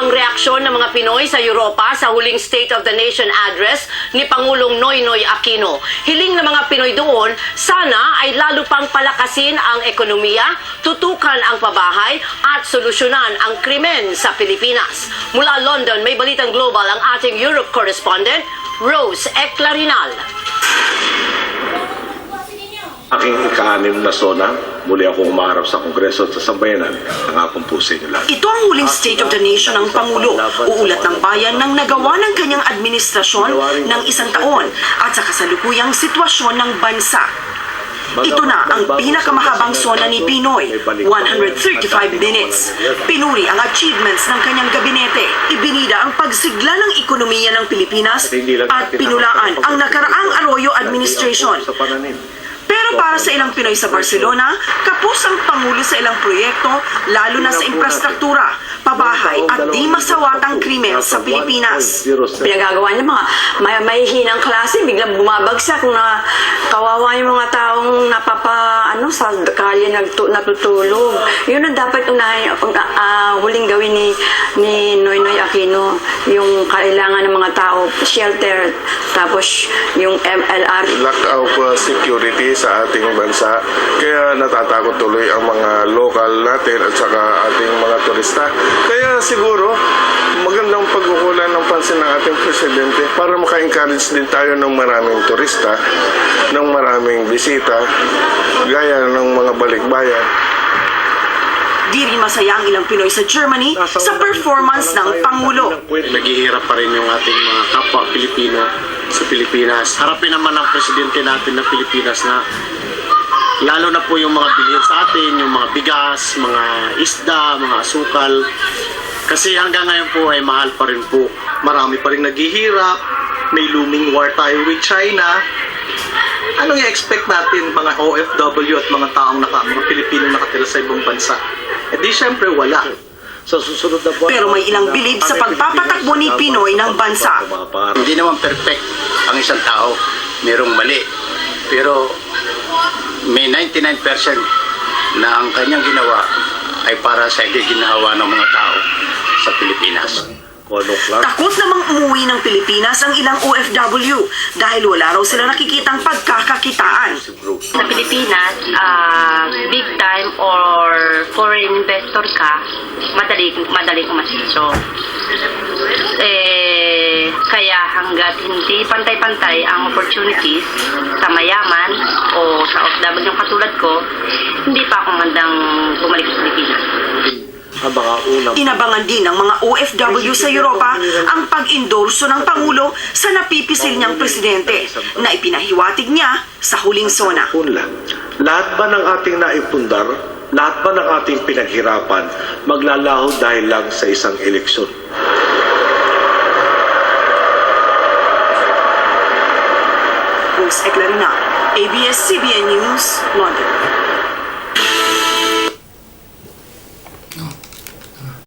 ang reaksyon ng mga Pinoy sa Europa sa huling State of the Nation address ni Pangulong Noynoy Aquino. Hiling ng mga Pinoy doon, sana ay lalo pang palakasin ang ekonomiya, tutukan ang pabahay at solusyonan ang krimen sa Pilipinas. Mula London, may balitang global ang ating Europe correspondent, Rose Eclarinal. Aking ika-anim na sona, muli akong umaharap sa Kongreso at sa sambayanan ng akong po sa inyo lahat. Ito ang huling State of the Nation ng Pangulo, uulat ng bayan ng nagawa ng kanyang administrasyon ng isang taon at sa kasalukuyang sitwasyon ng bansa. Ito na ang pinakamahabang sona ni Pinoy, 135 minutes. Pinuri ang achievements ng kanyang gabinete, ibinida ang pagsigla ng ekonomiya ng Pilipinas at pinulaan ang nakaraang Arroyo administration. Pero para sa ilang Pinoy sa Barcelona, kapos ang Pangulo sa ilang proyekto, lalo na sa infrastruktura, pabahay at di masawatang krimen sa Pilipinas. pinagagawa niya mga may, may hinang klase biglang bumabagsak na kawawa yung mga taong napapa ano sa kalye nagtu, natutulog yun ang dapat unahin uh, huling gawin ni ni Noynoy Aquino yung kailangan ng mga tao shelter tapos yung MLR lack of uh, security sa ating bansa. Kaya natatakot tuloy ang mga local natin at saka ating mga turista. Kaya siguro magandang pagkukulan ng pansin ng ating presidente para maka-encourage din tayo ng maraming turista, ng maraming bisita, gaya ng mga balikbayan. Di rin masaya ang ilang Pinoy sa Germany sa performance ng Pangulo. naghihirap pa rin yung ating mga kapwa Pilipino sa Pilipinas. Harapin naman ang presidente natin ng Pilipinas na lalo na po yung mga bilhin sa atin, yung mga bigas, mga isda, mga asukal. Kasi hanggang ngayon po ay mahal pa rin po. Marami pa rin naghihirap. May looming war tayo with China. Anong i-expect natin mga OFW at mga taong naka, mga Pilipino nakatira sa ibang bansa? Eh di syempre wala. Sa susunod na buwan, Pero may ilang bilib sa pagpapatakbo ni Pinoy ng bansa. Hindi naman perfect ang isang tao. Merong mali. Pero may 99% na ang kanyang ginawa ay para sa ginawa ng mga tao sa Pilipinas. Takot namang umuwi ng Pilipinas ang ilang OFW dahil wala raw sila nakikitang pagkakakitaan. Pilipinas, ah, big time or foreign investor ka, madali, madali kang masisyo. Eh, kaya hanggat hindi pantay-pantay ang opportunities sa mayaman o sa OFW katulad ko, hindi pa ako mandang bumalik sa Pilipinas. ang mga unang Inabangan din ng mga OFW sa Europa ang pag-endorso ng Pangulo sa napipisil niyang presidente na ipinahiwatig niya sa huling sona. Lahat ba ng ating naipundar, lahat ba ng ating pinaghirapan, maglalaho dahil lang sa isang eleksyon? Rose Eclarina, ABS-CBN News, London.